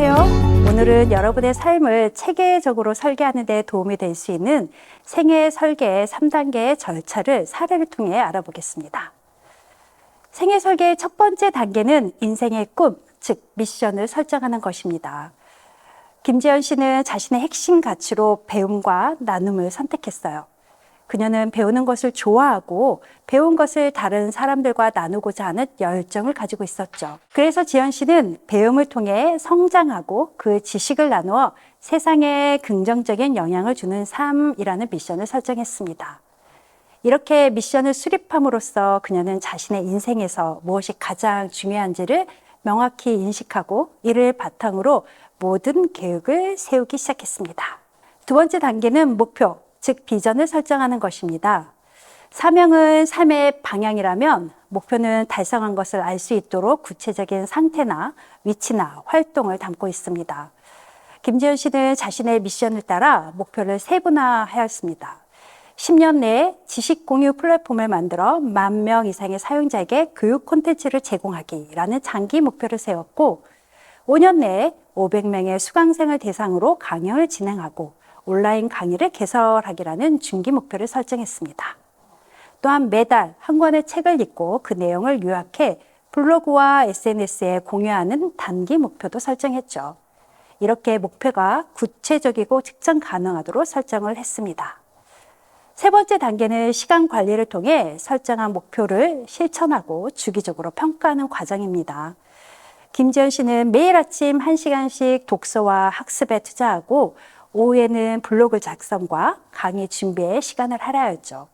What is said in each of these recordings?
오늘은 여러분의 삶을 체계적으로 설계하는 데 도움이 될 수 있는 생애 설계의 3단계의 절차를 사례를 통해 알아보겠습니다. 생애 설계의 첫 번째 단계는 인생의 꿈, 즉 미션을 설정하는 것입니다. 김지연 씨는 자신의 핵심 가치로 배움과 나눔을 선택했어요. 그녀는 배우는 것을 좋아하고 배운 것을 다른 사람들과 나누고자 하는 열정을 가지고 있었죠. 그래서 지연 씨는 배움을 통해 성장하고 그 지식을 나누어 세상에 긍정적인 영향을 주는 삶이라는 미션을 설정했습니다. 이렇게 미션을 수립함으로써 그녀는 자신의 인생에서 무엇이 가장 중요한지를 명확히 인식하고 이를 바탕으로 모든 계획을 세우기 시작했습니다. 두 번째 단계는 목표, 즉 비전을 설정하는 것입니다. 사명은 삶의 방향이라면 목표는 달성한 것을 알 수 있도록 구체적인 상태나 위치나 활동을 담고 있습니다. 김지현 씨는 자신의 미션을 따라 목표를 세분화하였습니다. 10년 내에 지식 공유 플랫폼을 만들어 만 명 이상의 사용자에게 교육 콘텐츠를 제공하기라는 장기 목표를 세웠고 5년 내에 500명의 수강생을 대상으로 강연을 진행하고 온라인 강의를 개설하기라는 중기 목표를 설정했습니다. 또한 매달 한 권의 책을 읽고 그 내용을 요약해 블로그와 SNS에 공유하는 단기 목표도 설정했죠. 이렇게 목표가 구체적이고 측정 가능하도록 설정을 했습니다. 세 번째 단계는 시간 관리를 통해 설정한 목표를 실천하고 주기적으로 평가하는 과정입니다. 김지연 씨는 매일 아침 1시간씩 독서와 학습에 투자하고 오후에는 블로그 작성과 강의 준비에 시간을 할애하였죠.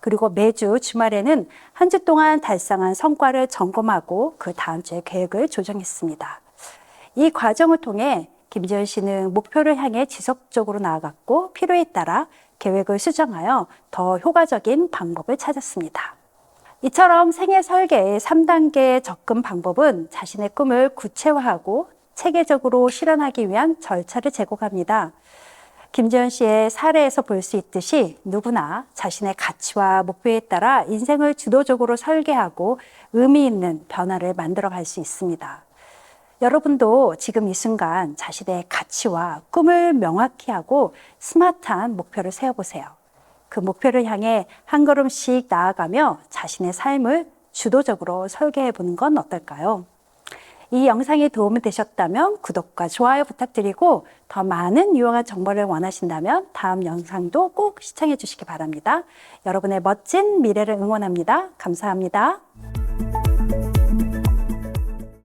그리고 매주 주말에는 한 주 동안 달성한 성과를 점검하고 그 다음 주에 계획을 조정했습니다. 이 과정을 통해 김지연 씨는 목표를 향해 지속적으로 나아갔고 필요에 따라 계획을 수정하여 더 효과적인 방법을 찾았습니다. 이처럼 생애 설계의 3단계 접근 방법은 자신의 꿈을 구체화하고 체계적으로 실현하기 위한 절차를 제공합니다. 김재현 씨의 사례에서 볼 수 있듯이 누구나 자신의 가치와 목표에 따라 인생을 주도적으로 설계하고 의미 있는 변화를 만들어 갈 수 있습니다. 여러분도 지금 이 순간 자신의 가치와 꿈을 명확히 하고 스마트한 목표를 세워보세요. 그 목표를 향해 한 걸음씩 나아가며 자신의 삶을 주도적으로 설계해 보는 건 어떨까요? 이 영상이 도움이 되셨다면 구독과 좋아요 부탁드리고 더 많은 유용한 정보를 원하신다면 다음 영상도 꼭 시청해 주시기 바랍니다. 여러분의 멋진 미래를 응원합니다. 감사합니다.